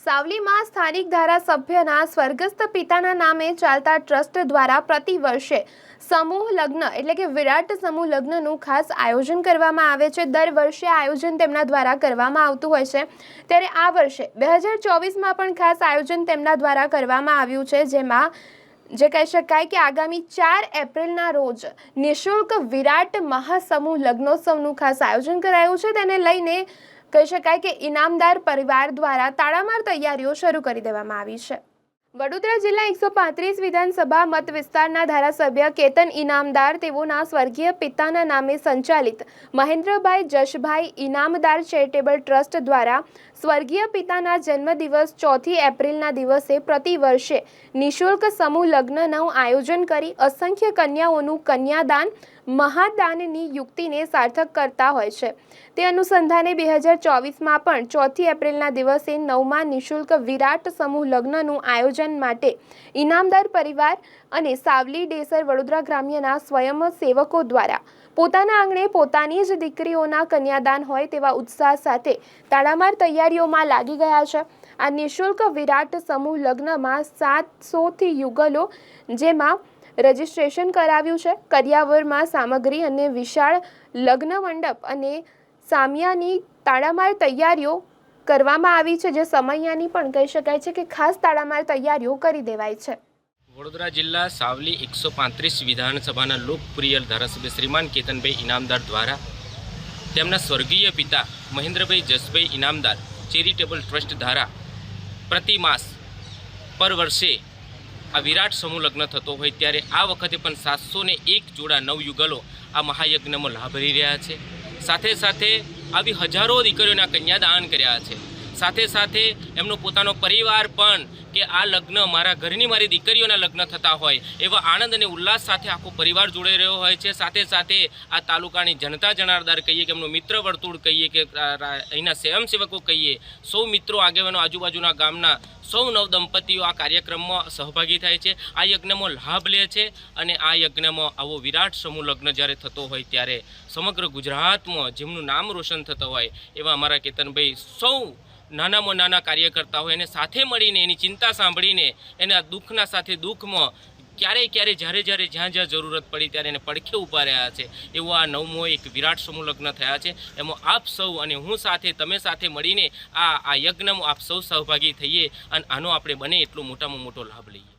સાવલીમાં સ્થાનિક ધારાસભ્યના સ્વર્ગસ્થ પિતાના નામે ચાલતા ટ્રસ્ટ દ્વારા પ્રતિ વર્ષે સમૂહ લગ્ન એટલે કે વિરાટ સમૂહ લગ્નનું ખાસ આયોજન કરવામાં આવે છે. દર વર્ષે આયોજન તેમના દ્વારા કરવામાં આવતું હોય છે. ત્યારે આ વર્ષે બે હજાર ચોવીસમાં પણ ખાસ આયોજન તેમના દ્વારા કરવામાં આવ્યું છે, જેમાં જે કહી શકાય કે આગામી ચાર એપ્રિલના રોજ નિઃશુલ્ક વિરાટ મહાસમૂહ લગ્નોત્સવનું ખાસ આયોજન કરાયું છે. તેને લઈને કહી શકાય કે ઇનામદાર પરિવાર દ્વારા તાળામાર તૈયારીઓ શરૂ કરી દેવામાં આવી છે. વડોદરા જિલ્લા એકસો પાંત્રીસ વિધાનસભા મત વિસ્તારના ધારાસભ્ય કેતન ઇનામદાર તેઓના સ્વર્ગીય પિતાના નામે સંચાલિત મહેન્દ્રભાઈ જશભાઈ ઇનામદાર ચેરિટેબલ ટ્રસ્ટ દ્વારા સ્વર્ગીય પિતાના જન્મદિવસ ચોથી એપ્રિલના દિવસે પ્રતિ વર્ષે નિઃશુલ્ક સમૂહ લગ્નનું આયોજન કરી અસંખ્ય કન્યાઓનું કન્યાદાન મહાદાનની યુક્તિને સાર્થક કરતા હોય છે. તે અનુસંધાને બે હજાર ચોવીસમાં પણ ચોથી એપ્રિલના દિવસે નવમા નિઃશુલ્ક વિરાટ સમૂહ લગ્નનું આયોજન માટે ઇનામદાર પરિવાર અને સાવલી ડેસર વડોદરા ગ્રામ્યના સ્વયંસેવકો દ્વારા પોતાના આંગણે પોતાની જ દીકરીઓના કન્યાદાન હોય તેવા ઉત્સાહ સાથે તાળામાર તૈયારીઓમાં લાગી ગયા છે. આ નિઃશુલ્ક વિરાટ સમૂહ લગ્નમાં સાતસોથી યુગલો, જેમાં રજિસ્ટ્રેશન કરાવ્યું છે. કરિયાવરમાં સામગ્રી અને વિશાળ લગ્ન મંડપ અને સામિયાની તાળામાર તૈયારીઓ કરવામાં આવી છે, જે સમૈયાની પણ કહી શકાય છે કે ખાસ તાળામાર તૈયારીઓ કરી દેવાય છે. વડોદરા જિલ્લા સાવલી એકસો પાંત્રીસ વિધાનસભાના લોકપ્રિય ધારાસભ્ય શ્રીમાન કેતનભાઈ ઇનામદાર દ્વારા તેમના સ્વર્ગીય પિતા મહેન્દ્રભાઈ જસભાઈ ઇનામદાર ચેરિટેબલ ટ્રસ્ટ દ્વારા પ્રતિ માસ પર વર્ષે આ વિરાટ સમૂહ લગ્ન થતો હોય ત્યારે આ વખતે પણ સાતસો એક જોડા નવયુગલો આ મહાયજ્ઞમાં લાભ લઈ રહ્યા છે. સાથે સાથે આવી હજારો દીકરીઓના કન્યાદાન કર્યા છે. સાથે સાથે એમનો પોતાનો પરિવાર પણ કે આ લગ્ન મારા ઘરની મારી દીકરીઓના લગ્ન થતા હોય, એવા આનંદ અને ઉલ્લાસ સાથે આખો પરિવાર જોડાઈ રહ્યો હોય છે. સાથે સાથે આ તાલુકાની જનતા જણારદાર કહીએ કે એમનું મિત્ર વર્તુળ કહીએ કે અહીંના સ્વયંસેવકો કહીએ, સૌ મિત્રો આગેવાનો આજુબાજુના ગામના સૌ નવ દંપતીઓ આ કાર્યક્રમમાં સહભાગી થાય છે. આ યજ્ઞમાં લાભ લે છે અને આ યજ્ઞમાં આવો વિરાટ સમૂહ લગ્ન જ્યારે થતો હોય ત્યારે સમગ્ર ગુજરાતમાં જેમનું નામ રોશન થતું હોય એવા અમારા કેતનભાઈ સૌ નાનામાં નાના કાર્યકર્તા હોય એને સાથે મળીને, એની ચિંતા સાંભળીને, એના દુઃખના સાથે દુઃખમાં ક્યારેય ક્યારે જ્યારે જ્યારે જ્યાં જ્યાં જરૂરત પડી ત્યારે એને પડખે ઊભા રહ્યા છે. એવો આ નવમો એક વિરાટ સમૂહ લગ્ન થયા છે. એમાં આપ સૌ અને હું સાથે, તમે સાથે મળીને આ આ યજ્ઞમાં આપ સૌ સહભાગી થઈએ અને આનો આપણે બને એટલો મોટામાં મોટો લાભ લઈએ.